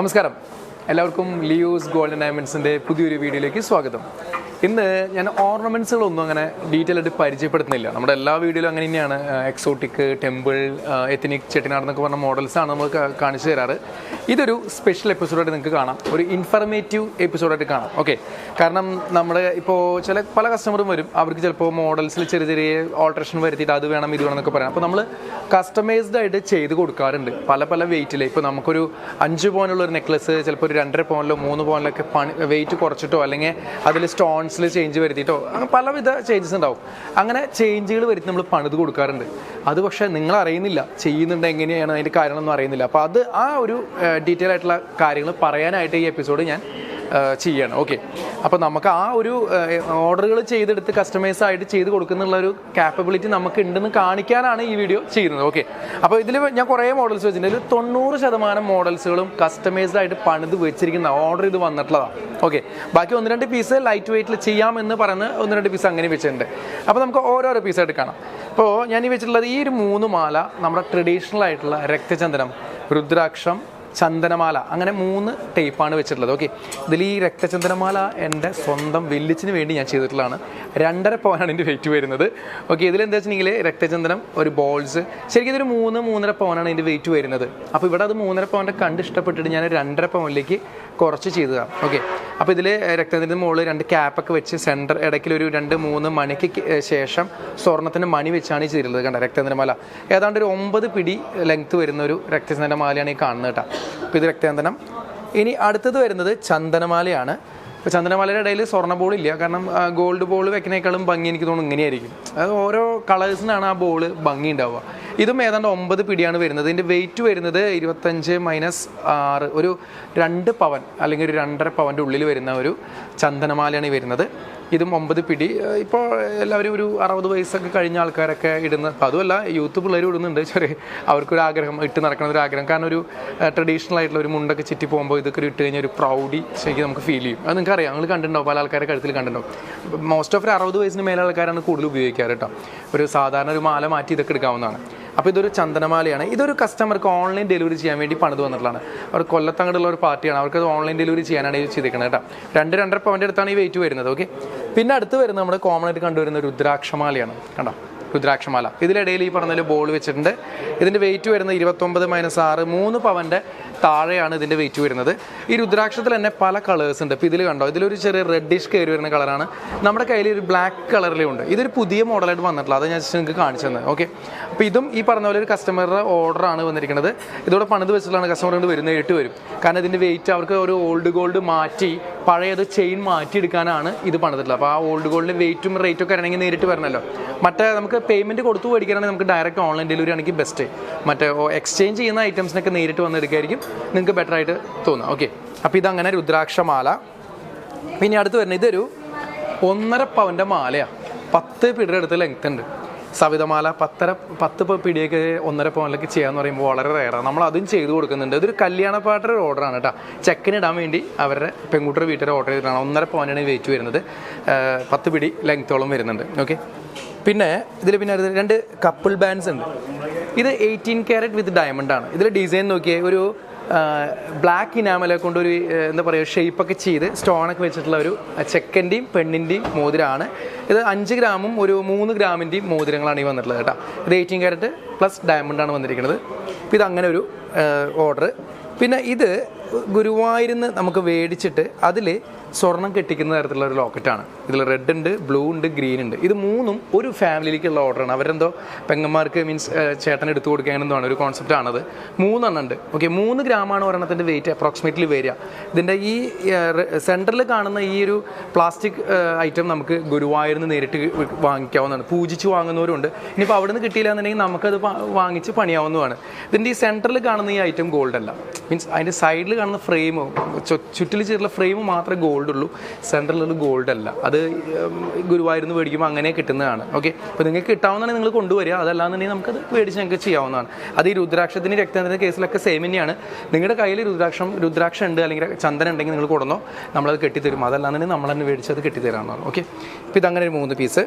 നമസ്കാരം. എല്ലാവർക്കും ലിയോസ് ഗോൾഡൻ ഡയമണ്ട്സിന്റെ പുതിയൊരു വീഡിയോയിലേക്ക് സ്വാഗതം. ഇന്ന് ഞാൻ ഓർണമെന്റ്സുകളൊന്നും അങ്ങനെ ഡീറ്റെയിൽ ആയിട്ട് പരിചയപ്പെടുത്തുന്നില്ല. നമ്മുടെ എല്ലാ വീഡിയോയിലും അങ്ങനെ തന്നെയാണ് എക്സോട്ടിക് ടെമ്പിൾ എത്തനിക് ചെട്ടിനാട് എന്നൊക്കെ പറഞ്ഞ മോഡൽസാണ് നമ്മൾ കാണിച്ചു തരാറ്. ഇതൊരു സ്പെഷ്യൽ എപ്പിസോഡായിട്ട് നിങ്ങൾക്ക് കാണാം. ഒരു ഇൻഫർമേറ്റീവ് എപ്പിസോഡായിട്ട് കാണാം. ഓക്കെ കാരണം നമ്മുടെ ഇപ്പോൾ ചില പല കസ്റ്റമറും വരും. അവർക്ക് ചിലപ്പോൾ മോഡൽസിൽ ചെറിയ ചെറിയ ഓൾട്രേഷൻ വരുത്തിയിട്ട് അത് വേണം ഇത് വേണം എന്നൊക്കെ പറയാം. അപ്പോൾ നമ്മൾ കസ്റ്റമൈസ്ഡ് ആയിട്ട് ചെയ്ത് കൊടുക്കാറുണ്ട്. പല പല വെയിറ്റിൽ ഇപ്പോൾ നമുക്കൊരു അഞ്ച് പോയിന്റുള്ള ഒരു നെക്ലസ് ചിലപ്പോൾ ഒരു രണ്ടര പോയിന്റിലോ മൂന്ന് പോയിന്റിലൊക്കെ പണി വെയിറ്റ് കുറച്ചിട്ടോ അല്ലെങ്കിൽ അതിൽ സ്റ്റോൺസിൽ ചേഞ്ച് വരുത്തിയിട്ടോ പലവിധ ചേഞ്ചസ് ഉണ്ടാവും. അങ്ങനെ ചേഞ്ചുകൾ വരുത്തി നമ്മൾ പണിത് കൊടുക്കാറുണ്ട്. അത് പക്ഷേ നിങ്ങൾ അറിയുന്നില്ല ചെയ്യുന്നുണ്ട് എങ്ങനെയാണ് അതിന്റെ കാര്യങ്ങളൊന്നും അറിയുന്നില്ല. അപ്പോൾ അത് ആ ഒരു ഡീറ്റെയിൽ ആയിട്ടുള്ള കാര്യങ്ങൾ പറയാനായിട്ട് ഈ എപ്പിസോഡ് ഞാൻ ചെയ്യാണ്. ഓക്കെ അപ്പോൾ നമുക്ക് ആ ഒരു ഓർഡറുകൾ ചെയ്തെടുത്ത് കസ്റ്റമൈസ് ആയിട്ട് ചെയ്ത് കൊടുക്കുന്നുള്ള ഒരു കാപ്പബിലിറ്റി നമുക്ക് ഉണ്ടെന്ന് കാണിക്കാനാണ് ഈ വീഡിയോ ചെയ്യുന്നത്. ഓക്കെ അപ്പോൾ ഇതിൽ ഞാൻ കുറേ മോഡൽസ് വെച്ചിട്ടുണ്ട്. ഇതിൽ തൊണ്ണൂറ് ശതമാനം മോഡൽസുകളും കസ്റ്റമൈസ്ഡ് ആയിട്ട് പണിത് വെച്ചിരിക്കുന്ന ഓർഡർ ചെയ്ത് വന്നിട്ടുള്ളതാണ് ഓക്കെ ബാക്കി ഒന്ന് രണ്ട് പീസ് ലൈറ്റ് വെയിറ്റിൽ ചെയ്യാമെന്ന് പറഞ്ഞ് ഒന്ന് രണ്ട് പീസ് അങ്ങനെ വെച്ചിട്ടുണ്ട്. അപ്പോൾ നമുക്ക് ഓരോരോ പീസായിട്ട് കാണാം. അപ്പോൾ ഞാൻ ഈ വെച്ചിട്ടുള്ളത് ഈ ഒരു മൂന്ന് മാല നമ്മുടെ ട്രഡീഷണൽ ആയിട്ടുള്ള രക്തചന്ദനം രുദ്രാക്ഷം ചന്ദനമാല. അങ്ങനെ മൂന്ന് ടൈപ്പാണ് വെച്ചിട്ടുള്ളത്. ഓക്കെ. ഇതിൽ ഈ രക്തചന്ദനമാല എന്റെ സ്വന്തം വില്ലിച്ചിന് വേണ്ടി ഞാൻ ചെയ്തിട്ടുള്ളതാണ്. രണ്ടര പവനാണ് എന്റെ വെയിറ്റ് വരുന്നത്. ഓക്കെ ഇതിലെന്താ വെച്ചിട്ടുണ്ടെങ്കിൽ രക്തചന്ദനം ഒരു ബോൾസ് ശരിക്കും ഇതൊരു മൂന്ന് മൂന്നര പവനാണ് എന്റെ വെയിറ്റ് വരുന്നത്. അപ്പോൾ ഇവിടെ അത് മൂന്നര പവന്റെ കണ്ട് ഇഷ്ടപ്പെട്ടിട്ട് ഞാൻ രണ്ടര പവനിലേക്ക് കുറച്ച് ചെയ്തതാണ് ഓക്കെ അപ്പോൾ ഇതിൽ രക്തത്തിന്റെ മുകളിൽ രണ്ട് ക്യാപ്പൊക്കെ വെച്ച് സെന്റർ ഇടയ്ക്കിൽ ഒരു രണ്ട് മൂന്ന് മണിക്ക് ശേഷം സ്വർണത്തിന്റെ മണി വെച്ചാണ് ഈ ചെയ്തിട്ടുള്ളത് കണ്ട? രക്തചന്ദനമാല ഏതാണ്ട് ഒരു ഒമ്പത് പിടി ലെങ്ത് വരുന്ന ഒരു രക്തചന്ദനമാലയാണ് ഈ കാണുന്നത് കേട്ടോ. അപ്പോൾ ഇത് രക്തചന്ദനം. ഇനി അടുത്തത് വരുന്നത് ചന്ദനമാലയാണ്. ഇപ്പോൾ ചന്ദനമാലയുടെ ഇടയിൽ സ്വർണ ബോൾ ഇല്ല. കാരണം ഗോൾഡ് ബോൾ വെക്കുന്നേക്കാളും ഭംഗി എനിക്ക് തോന്നുന്നു ഇങ്ങനെയായിരിക്കും. അത് ഓരോ കളേഴ്സിനാണ് ആ ബോൾ ഭംഗി ഉണ്ടാവുക. ഇതും ഏതാണ്ട് ഒമ്പത് പിടിയാണ് വരുന്നത്. ഇതിന്റെ വെയിറ്റ് വരുന്നത് ഇരുപത്തഞ്ച് മൈനസ് ആറ്. ഒരു രണ്ട് പവൻ അല്ലെങ്കിൽ ഒരു രണ്ടര പവന്റെ ഉള്ളിൽ വരുന്ന ഒരു ചന്ദനമാലയാണ് ഈ വരുന്നത്. ഇതും ഒമ്പത് പിടി. ഇപ്പോൾ എല്ലാവരും ഒരു അറുപത് വയസ്സൊക്കെ കഴിഞ്ഞ ആൾക്കാരൊക്കെ ഇടുന്ന അതുമല്ല യൂത്ത് പിള്ളേർ ഇടുന്നുണ്ട്. ചെറിയ അവർക്കൊരു ആഗ്രഹം ഇട്ട് നടക്കുന്ന ഒരു ആഗ്രഹം. കാരണം ഒരു ട്രഡീഷണൽ ആയിട്ടുള്ള ഒരു മുണ്ടൊക്കെ ചുറ്റി പോകുമ്പോൾ ഇതൊക്കെ ഇട്ട് കഴിഞ്ഞാൽ ഒരു പ്രൗഡി ശരിക്കും നമുക്ക് ഫീൽ ചെയ്യും. അത് നിങ്ങൾക്ക് അറിയാം. നിങ്ങൾ കണ്ടിട്ടുണ്ടാവും പല ആൾക്കാരെ കഴുത്തിൽ കണ്ടിട്ടുണ്ടാവും. മോസ്റ്റ് ഓഫ് ഒരു അറുപത് വയസ്സിന് മേലെ ആൾക്കാരാണ് കൂടുതൽ ഉപയോഗിക്കാറ് കേട്ടോ. ഒരു സാധാരണ ഒരു മാല മാറ്റി ഇതൊക്കെ എടുക്കാവുന്നതാണ്. അപ്പോൾ ഇതൊരു ചന്ദനമാലയാണ്. ഇതൊരു കസ്റ്റമർക്ക് ഓൺലൈൻ ഡെലിവറി ചെയ്യാൻ വേണ്ടി പണിത് വന്നിട്ടുള്ളതാണ്. അവർ കൊല്ലത്തങ്ങടുള്ള ഒരു പാർട്ടിയാണ്. അവർക്ക് ഓൺലൈൻ ഡെലിവറി ചെയ്യാനാണ് ഇത് ചെയ്തിരിക്കുന്നത് കേട്ടോ. രണ്ട് രണ്ടര പവന്റെ അടുത്താണ് ഈ വെയിറ്റ് വരുന്നത് ഓക്കെ പിന്നെ അടുത്ത് വരുന്നത് നമ്മുടെ കോമൺ ആയിട്ട് കണ്ടുവരുന്ന രുദ്രാക്ഷമാലയാണ് കണ്ടോ? രുദ്രാക്ഷമാല. ഇതിലിടയിൽ ഈ പറഞ്ഞ ബോൾ വെച്ചിട്ടുണ്ട്. ഇതിന്റെ വെയിറ്റ് വരുന്നത് ഇരുപത്തൊമ്പത് മൈനസ് ആറ് മൂന്ന് പവന്റെ താഴെയാണ് ഇതിന്റെ വെയിറ്റ് വരുന്നത്. ഈ രുദ്രാക്ഷത്തിൽ തന്നെ പല കളേഴ്സ് ഉണ്ട്. ഇപ്പോൾ ഇതിൽ കണ്ടോ ഇതിലൊരു ചെറിയ റെഡിഷ് കയറി വരുന്ന കളറാണ് നമ്മുടെ കയ്യിൽ ഒരു ബ്ലാക്ക് കളറിലും ഉണ്ട്. ഇതൊരു പുതിയ മോഡലായിട്ട് വന്നിട്ടുള്ള അത് ഞാൻ നിങ്ങൾക്ക് കാണിച്ചു തന്നെ ഓക്കെ അപ്പോൾ ഇതും ഈ പറഞ്ഞ പോലെ ഒരു കസ്റ്റമറുടെ ഓർഡറാണ് വന്നിരിക്കുന്നത്. ഇതോടെ പണിത് വെച്ചിട്ടാണ് കസ്റ്റമർ കൊണ്ട് വരുന്നത് നേരിട്ട് വരും. കാരണം ഇതിന്റെ വെയിറ്റ് അവർക്ക് ഒരു ഓൾഡ് ഗോൾഡ് മാറ്റി പഴയത് ചെയിൻ മാറ്റി എടുക്കാനാണ് ഇത് പണിതിട്ടുള്ളത്. അപ്പോൾ ആ ഓൾഡ് ഗോൾഡിന്റെ വെയിറ്റും റേറ്റും ഒക്കെ ആണെങ്കിൽ നേരിട്ട് വരണമല്ലോ മറ്റേ നമുക്ക് പേയ്മെന്റ് കൊടുത്തു മേടിക്കാനാണെങ്കിൽ നമുക്ക് ഡയറക്റ്റ് ഓൺലൈൻ ഡെലിവറി ആണെങ്കിൽ ബെസ്റ്റ് മറ്റേ എക്സ്ചേഞ്ച് ചെയ്യുന്ന ഐറ്റംസിനൊക്കെ നേരിട്ട് വന്ന് എടുക്കുകയായിരിക്കും നിങ്ങൾക്ക് ബെറ്റർ ആയിട്ട് തോന്നുക ഓക്കെ അപ്പോൾ ഇതങ്ങനെ രുദ്രാക്ഷമാല. പിന്നെ അടുത്ത് വരുന്നത് ഇതൊരു ഒന്നര പവന്റെ മാലയാണ് പത്ത് പിടിയുടെ അടുത്ത് ലെങ്ത് ഉണ്ട്. സവിതമാല പത്തര പത്ത് പിടിയൊക്കെ ഒന്നര പോലൊക്കെ ചെയ്യാന്ന് പറയുമ്പോൾ വളരെ റയറാണ് നമ്മൾ അതും ചെയ്തു കൊടുക്കുന്നുണ്ട്. ഇതൊരു കല്യാണ പാട്ടൊരു ഓർഡറാണ് കേട്ടോ. ചെക്കിനിടാൻ വേണ്ടി അവരുടെ പെൺകുട്ടിയുടെ വീട്ടിൽ ഓർഡർ ചെയ്തിട്ടാണ്. ഒന്നര പവനാണ് വെയിറ്റ് വരുന്നത്. പത്ത് പിടി ലെങ്ത്തോളം വരുന്നുണ്ട്. ഓക്കെ പിന്നെ ഇതിൽ പിന്നെ രണ്ട് കപ്പിൾ ബാൻഡ്സ് ഉണ്ട്. ഇത് എയ്റ്റീൻ ക്യാരറ്റ് വിത്ത് ഡയമണ്ട് ആണ്. ഇതിൽ ഡിസൈൻ നോക്കിയേ ഒരു ബ്ലാക്ക് ഇനാമലെ കൊണ്ടൊരു എന്താ പറയുക ഷേപ്പൊക്കെ ചെയ്ത് സ്റ്റോണൊക്കെ വെച്ചിട്ടുള്ള ഒരു ചെക്കന്റെയും പെണ്ണിന്റെയും മോതിരമാണ് ഇത് അഞ്ച് ഗ്രാമും ഒരു മൂന്ന് ഗ്രാമിന്റെയും മോതിരങ്ങളാണ് ഈ വന്നിട്ടുള്ളത് കേട്ടോ. ഇത് എയ്റ്റീൻ ക്യാരറ്റ് പ്ലസ് ഡയമണ്ടാണ് വന്നിരിക്കുന്നത്. ഇത് അങ്ങനെ ഒരു ഓർഡർ പിന്നെ ഇത് ഗുരുവായൂരിന്ന് നമുക്ക് മേടിച്ചിട്ട് അതിൽ സ്വർണം കെട്ടിക്കുന്ന തരത്തിലുള്ള ഒരു ലോക്കറ്റാണ്. ഇതിൽ റെഡ് ഉണ്ട് ബ്ലൂ ഉണ്ട് ഗ്രീൻ ഉണ്ട്. ഇത് മൂന്നും ഒരു ഫാമിലിയിലേക്കുള്ള ഓർഡറാണ് അവരെന്തോ പെങ്ങന്മാർക്ക് മീൻസ് ചേട്ടൻ എടുത്തു കൊടുക്കുക അങ്ങനെ എന്തോ ആണ് ഒരു കോൺസെപ്റ്റ് ആണത്. മൂന്നെണ്ണം ഉണ്ട്. ഓക്കെ മൂന്ന് ഗ്രാമാണ് ഒരെണ്ണത്തിന്റെ വെയിറ്റ് അപ്രോക്സിമേറ്റ്ലി വരിക. ഇതിന്റെ ഈ സെന്ററിൽ കാണുന്ന ഈ ഒരു പ്ലാസ്റ്റിക് ഐറ്റം നമുക്ക് ഗുരുവായൂരിൽ നിന്ന് നേരിട്ട് വാങ്ങിക്കാവുന്നതാണ്. പൂജിച്ച് വാങ്ങുന്നവരുണ്ട്. ഇനിയിപ്പോൾ അവിടെ നിന്ന് കിട്ടിയില്ല എന്നുണ്ടെങ്കിൽ നമുക്കത് വാങ്ങിച്ച് പണിയാവുന്നതാണ്. ഇതിന്റെ ഈ സെന്ററിൽ കാണുന്ന ഈ ഐറ്റം ഗോൾഡ് അല്ല. മീൻസ് അതിന്റെ സൈഡിൽ കാണുന്ന ഫ്രെയിം ചുറ്റിൽ ചേർന്ന ഫ്രെയിം മാത്രമേ ഗോൾഡ് ഉള്ളൂ. സെന്ററിലുള്ള ഗോൾഡ് അല്ല. അത് നിന്ന് മേടിക്കുമ്പോൾ അങ്ങനെ കിട്ടുന്നതാണ്. ഓക്കെ അപ്പോൾ നിങ്ങൾക്ക് കിട്ടാവുന്നതാണ് നിങ്ങൾ കൊണ്ടുവരിക. അതല്ലാന്നുണ്ടെങ്കിൽ നമുക്കത് മേടിച്ച് ഞങ്ങൾക്ക് ചെയ്യാവുന്നതാണ്. അത് ഈ രുദ്രാക്ഷത്തിന് രക്തത്തിന്റെ കേസിലൊക്കെ സെയിം തന്നെയാണ്. നിങ്ങളുടെ കയ്യിൽ രുദ്രാക്ഷം രുദ്രാക്ഷം ഉണ്ട് അല്ലെങ്കിൽ ചന്ദനം ഉണ്ടെങ്കിൽ നിങ്ങൾ കൊടുന്നോ നമ്മളത് കെട്ടിത്തരും. അതല്ലാന്നുണ്ടെങ്കിൽ നമ്മൾ തന്നെ മേടിച്ച് അത് കെട്ടിത്തരാമെന്നാണ് ഓക്കെ ഇപ്പോൾ ഇതങ്ങനെ ഒരു മൂന്ന് പീസ്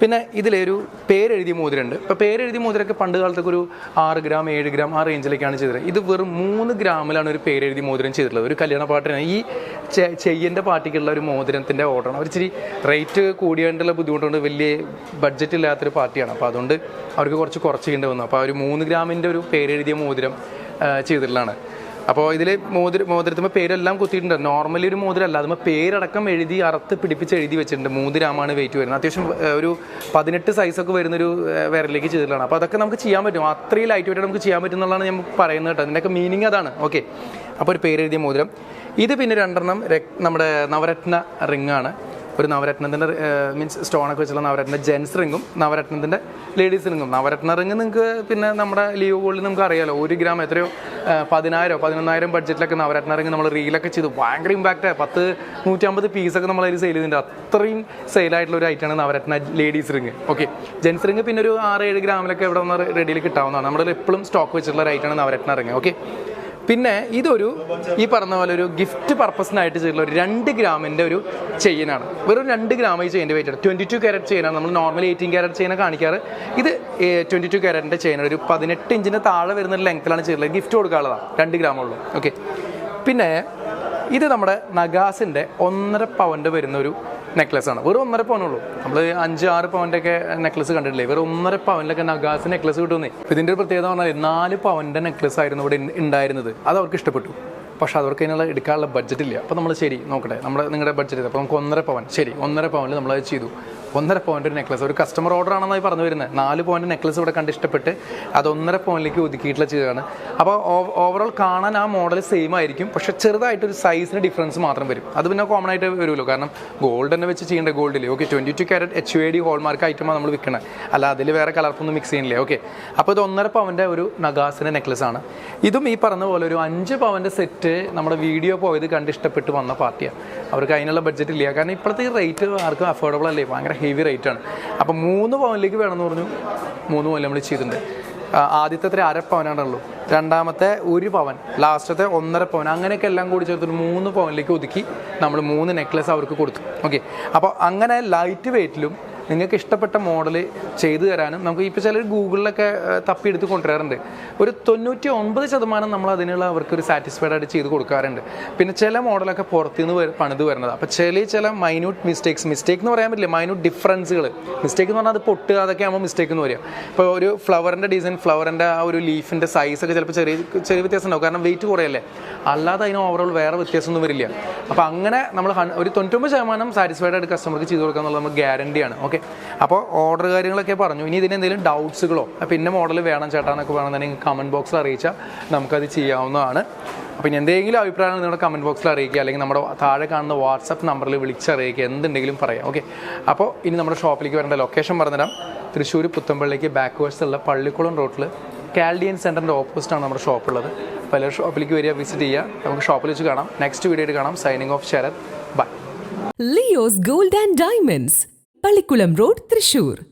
പിന്നെ ഇതിലൊരു പേരെഴുതിയ മോതിരമുണ്ട്. ഇപ്പോൾ പേരെഴുതിയ മോതിരമൊക്കെ പണ്ട് കാലത്തൊക്കെ ഒരു ആറ് ഗ്രാം ഏഴ് ഗ്രാം ആ റേഞ്ചിലേക്കാണ് ചെയ്തത് ഇത് വെറും മൂന്ന് ഗ്രാമിലാണ് ഒരു പേരെഴുതിയ മോതിരം ചെയ്തിട്ടുള്ളത്. ഒരു കല്യാണ പാട്ടിന് ഈ ചെയ്യന്റെ പാർട്ടിക്കുള്ള ഒരു മോതിരത്തിന്റെ ഓർഡറാണ് ഒരു ഇച്ചിരി റേറ്റ് കൂടിയായിട്ടുള്ള ബുദ്ധിമുട്ടുണ്ട്. വലിയ ബഡ്ജറ്റ് ഇല്ലാത്തൊരു പാർട്ടിയാണ്. അപ്പോൾ അതുകൊണ്ട് അവർക്ക് കുറച്ച് കുറച്ച് വന്നു. അപ്പോൾ ആ ഒരു മൂന്ന് ഗ്രാമിന്റെ ഒരു പേരെഴുതിയ മോതിരം ചെയ്തിട്ടുള്ളതാണ്. അപ്പോൾ ഇതിൽ മോതിര മോതിരത്തുമ്പോൾ പേരെല്ലാം കുത്തിയിട്ടുണ്ട്. നോർമലി ഒരു മോതിരമല്ല അതുമ്പോൾ പേരടക്കം എഴുതി അറുത്ത് പിടിപ്പിച്ച് എഴുതി വെച്ചിട്ടുണ്ട്. മോതിരാമാണ് വെയിറ്റ് വരുന്നത്. അത്യാവശ്യം ഒരു പതിനെട്ട് സൈസൊക്കെ വരുന്നൊരു വിരലിലേക്ക് ചെയ്തിട്ടുള്ളതാണ്. അപ്പോൾ അതൊക്കെ നമുക്ക് ചെയ്യാൻ പറ്റും. അത്രയും ലൈറ്റ് വെയിറ്റ് നമുക്ക് ചെയ്യാൻ പറ്റും എന്നുള്ളതാണ് ഞാൻ പറയുന്നത് കേട്ടോ. അതിന്റെയൊക്കെ മീനിങ് അതാണ്. ഓക്കെ അപ്പോൾ ഒരു പേരെഴുതിയ മോതിരം. ഇത് പിന്നെ രണ്ടെണ്ണം നമ്മുടെ നവരത്ന റിങ്ങാണ് ഒരു നവരത്നത്തിന്റെ മീൻസ് സ്റ്റോണൊക്കെ വെച്ചുള്ള നവരത്ന ജെൻസ് റിങ്ങും നവരത്നത്തിന്റെ ലേഡീസ് റിങ്ങും നവരത്ന റിങ് നിങ്ങൾക്ക് പിന്നെ നമ്മുടെ ലിയോ ഗോൾഡിൽ നമുക്ക് അറിയാലോ. ഒരു ഗ്രാം എത്രയോ പതിനായിരോ പതിനൊന്നായിരം ബഡ്ജറ്റിലൊക്കെ നവരത്ന റിങ് നമ്മൾ റീലൊക്കെ ചെയ്തു. ഭയങ്കര ഇമ്പാക്റ്റ് പത്ത് നൂറ്റമ്പത് പീസൊക്കെ നമ്മൾ അതിൽ സെയിൽ ചെയ്തിട്ടുണ്ട്. അത്രയും സെയിലായിട്ടുള്ള ഒരു ഐറ്റമാണ് Navaratna ladies ring okay gents ring പിന്നെ ഒരു ആറ് ഏഴ് ഗ്രാമിലൊക്കെ ഇവിടെ നിന്ന് റെഡിയിൽ കിട്ടാവുന്നതാണ്. നമ്മുടെ എപ്പോഴും സ്റ്റോക്ക് വെച്ചിട്ടുള്ള ഒരു ഐറ്റമാണ് നവരത്ന റിങ് ഓക്കെ പിന്നെ ഇതൊരു ഈ പറഞ്ഞ പോലെ ഒരു ഗിഫ്റ്റ് പർപ്പസിനായിട്ട് ചെയ്തിട്ടുള്ള ഒരു രണ്ട് ഗ്രാമിന്റെ ഒരു ചെയിനാണ്. വെറും രണ്ട് ഗ്രാമായി ചെയിന്റെ വെയിറ്റ് ട്വന്റി ടു ക്യാരറ്റ് ചെയിനാണ് നമ്മൾ നോർമൽ എയ്റ്റീൻ ക്യാരറ്റ് ചെയിനെ കാണിക്കാറ്. ഇത് ട്വന്റി ടു ക്യാരറ്റിന്റെ ചെയിൻ ഒരു പതിനെട്ട് ഇഞ്ചിന് താഴെ വരുന്ന ലെങ്ത്തിലാണ് ചെയ്തിട്ടുള്ളത്. ഗിഫ്റ്റ് കൊടുക്കാനുള്ളതാണ് രണ്ട് ഗ്രാമുള്ളൂ ഓക്കെ പിന്നെ ഇത് നമ്മുടെ നഗാസിന്റെ ഒന്നര പവന്റെ വരുന്ന ഒരു നെക്ലസ് ആണ്. വെറും ഒന്നര പവനുള്ളൂ നമ്മൾ അഞ്ച് ആറ് പവന്റെ ഒക്കെ നെക്ലസ് കണ്ടിട്ടില്ലേ? വെറും ഒന്നര പവനിലൊക്കെ നഗാസ് നെക്ലസ് കിട്ടുന്നേ ഇതിന്റെ ഒരു പ്രത്യേകത പറഞ്ഞാൽ നാല് പവന്റെ നെക്ലസ് ആയിരുന്നു ഇവിടെ ഉണ്ടായിരുന്നത്. അത് അവർക്ക് ഇഷ്ടപ്പെട്ടു. പക്ഷെ അവർക്ക് അതിനുള്ള എടുക്കാനുള്ള ബഡ്ജറ്റ് ഇല്ല. അപ്പോൾ നമ്മൾ ശരി നോക്കട്ടെ. നമ്മുടെ നിങ്ങളുടെ ബഡ്ജറ്റ് അപ്പോൾ നമുക്ക് ഒന്നര പവൻ ശരി ഒന്നര പവനിൽ അത് ചെയ്തു. ഒന്നര പോയിന്റ് ഒരു നെക്ലസ് ഒരു കസ്റ്റമർ ഓർഡർ ആണെന്നായി പറഞ്ഞു വരുന്നത് നാല് പോയിന്റ് നെക്ലസ് ഇവിടെ കണ്ട് ഇഷ്ടപ്പെട്ട് അത് ഒന്നര പോയിന്റിലേക്ക് ഒതുക്കിയിട്ടുള്ള ചെയ്തതാണ് അപ്പോൾ ഓവറോൾ കാണാൻ ആ മോഡൽ സെയിം ആയിരിക്കും. പക്ഷെ ചെറുതായിട്ടൊരു സൈസിന് ഡിഫറൻസ് മാത്രം വരും. അത് പിന്നെ കോമൺ ആയിട്ട് വരുമല്ലോ. കാരണം ഗോൾഡ് തന്നെ വെച്ച് ചെയ്യേണ്ട ഗോൾഡിൽ okay twenty two carat H U D hallmark ഐറ്റമാണ് നമ്മൾ വിൽക്കുന്നത് അല്ല അതിൽ വേറെ കളർഫൊന്നും മിക്സ് ചെയ്യുന്നില്ലേ ഓക്കെ അപ്പോൾ ഇത് ഒന്നര പവന്റെ ഒരു നഗാസിന്റെ നെക്ലസ് ആണ്. ഇതും ഈ പറഞ്ഞ പോലെ ഒരു അഞ്ച് പവന്റെ സെറ്റ് നമ്മുടെ വീഡിയോ പോയത് കണ്ട് ഇഷ്ടപ്പെട്ട് വന്ന പാർട്ടിയാണ് അവർക്ക് അതിനുള്ള ബഡ്ജറ്റ് ഇല്ല. കാരണം ഇപ്പോഴത്തെ റേറ്റ് ആർക്കും അഫോർഡബിൾ അല്ലേ? ഭയങ്കര ഹെവി റേറ്റ് ആണ്. അപ്പോൾ മൂന്ന് പവനിലേക്ക് വേണമെന്ന് പറഞ്ഞു. മൂന്ന് പവൻ നമ്മൾ ചെയ്തിട്ടുണ്ട്. ആദ്യത്തെ അത്ര അര പവനാണുള്ളൂ രണ്ടാമത്തെ ഒരു പവൻ ലാസ്റ്റത്തെ ഒന്നര പവൻ അങ്ങനെയൊക്കെ എല്ലാം കൂടി ചേർത്തിട്ട് മൂന്ന് പവനിലേക്ക് ഒതുക്കി നമ്മൾ മൂന്ന് നെക്ലസ് അവർക്ക് കൊടുത്തു. ഓക്കെ അപ്പോൾ അങ്ങനെ ലൈറ്റ് വെയിറ്റിലും നിങ്ങൾക്ക് ഇഷ്ടപ്പെട്ട മോഡൽ ചെയ്തു തരാനും നമുക്ക് ഇപ്പോൾ ചിലർ ഗൂഗിളിലൊക്കെ തപ്പി തപ്പിയെടുത്ത് കൊണ്ടുവരാറുണ്ട്. ഒരു തൊണ്ണൂറ്റി ഒൻപത് ശതമാനം നമ്മൾ അതിനുള്ള അവർക്ക് ഒരു സാറ്റിസ്ഫൈഡ് ആയിട്ട് ചെയ്ത് കൊടുക്കാറുണ്ട്. പിന്നെ ചില മോഡലൊക്കെ പുറത്തുനിന്ന് പണിത് വരുന്നത്. അപ്പോൾ ചില ചില മൈന്യൂട്ട് മിസ്റ്റേക്സ് മിസ്റ്റേക്ക് എന്ന് പറയാൻ പറ്റില്ല മൈന്യൂട്ട് ഡിഫറൻസുകൾ മിസ്റ്റേക്ക് എന്ന് പറഞ്ഞാൽ അത് പൊട്ടുക അതൊക്കെ ആകുമ്പോൾ മിസ്റ്റേക്ക് എന്ന് വരിക. ഇപ്പോൾ ഒരു ഫ്ലവറിന്റെ ഡിസൈൻ ഫ്ലവറിന്റെ ആ ഒരു ലീഫിന്റെ സൈസൊക്കെ ചിലപ്പോൾ ചെറിയ ചെറിയ വ്യത്യാസം ഉണ്ടാവും. കാരണം വെയിറ്റ് കുറയല്ലേ. അല്ലാതെ അതിന് ഓവറോൾ വേറെ വ്യത്യാസമൊന്നും വരില്ല. അപ്പോൾ അങ്ങനെ നമ്മൾ ഒരു തൊണ്ണൂറ്റൊമ്പത് ശതമാനം സാറ്റിസ്ഫൈഡ് ആയിട്ട് കസ്റ്റമർക്ക് ചെയ്ത് കൊടുക്കുക എന്നുള്ളത് നമുക്ക് ഗ്യാരണ്ടിയാണ് ഓക്കെ അപ്പോൾ ഓർഡർ കാര്യങ്ങളൊക്കെ പറഞ്ഞു. ഇനി ഇതിനെന്തെങ്കിലും ഡൗട്ട്സുകളോ പിന്നെ മോഡൽ വേണം ചേട്ടാ എന്നൊക്കെ വേണമെന്നുണ്ടെങ്കിൽ കമന്റ് ബോക്സിൽ അറിയിച്ചാൽ നമുക്കത് ചെയ്യാവുന്നതാണ്. അപ്പോൾ ഇനി എന്തെങ്കിലും അഭിപ്രായങ്ങൾ നിങ്ങളുടെ കമന്റ് ബോക്സിൽ അറിയിക്കുക. അല്ലെങ്കിൽ നമ്മുടെ താഴെ കാണുന്ന വാട്സപ്പ് നമ്പറിൽ വിളിച്ചറിയിക്കുക. എന്തുണ്ടെങ്കിലും പറയാം. ഓക്കെ. അപ്പോൾ ഇനി നമ്മുടെ ഷോപ്പിലേക്ക് വരേണ്ട ലൊക്കേഷൻ പറഞ്ഞുതരാം. തൃശ്ശൂർ പുത്തമ്പള്ളിക്ക് ബാക്ക്വേഴ്സ് ഉള്ള പള്ളിക്കുളം റോട്ടിൽ കാൽഡിയൻ സെന്ററിന്റെ ഓപ്പോസിറ്റാണ് നമ്മുടെ ഷോപ്പുള്ളത് അപ്പോൾ എല്ലാവരും ഷോപ്പിലേക്ക് വരിക വിസിറ്റ് ചെയ്യുക. നമുക്ക് ഷോപ്പിൽ വെച്ച് കാണാം. നെക്സ്റ്റ് വീഡിയോയിൽ കാണാം. Signing off Sharath. Bye Leo's gold and diamonds Pallikulam road Thrissur.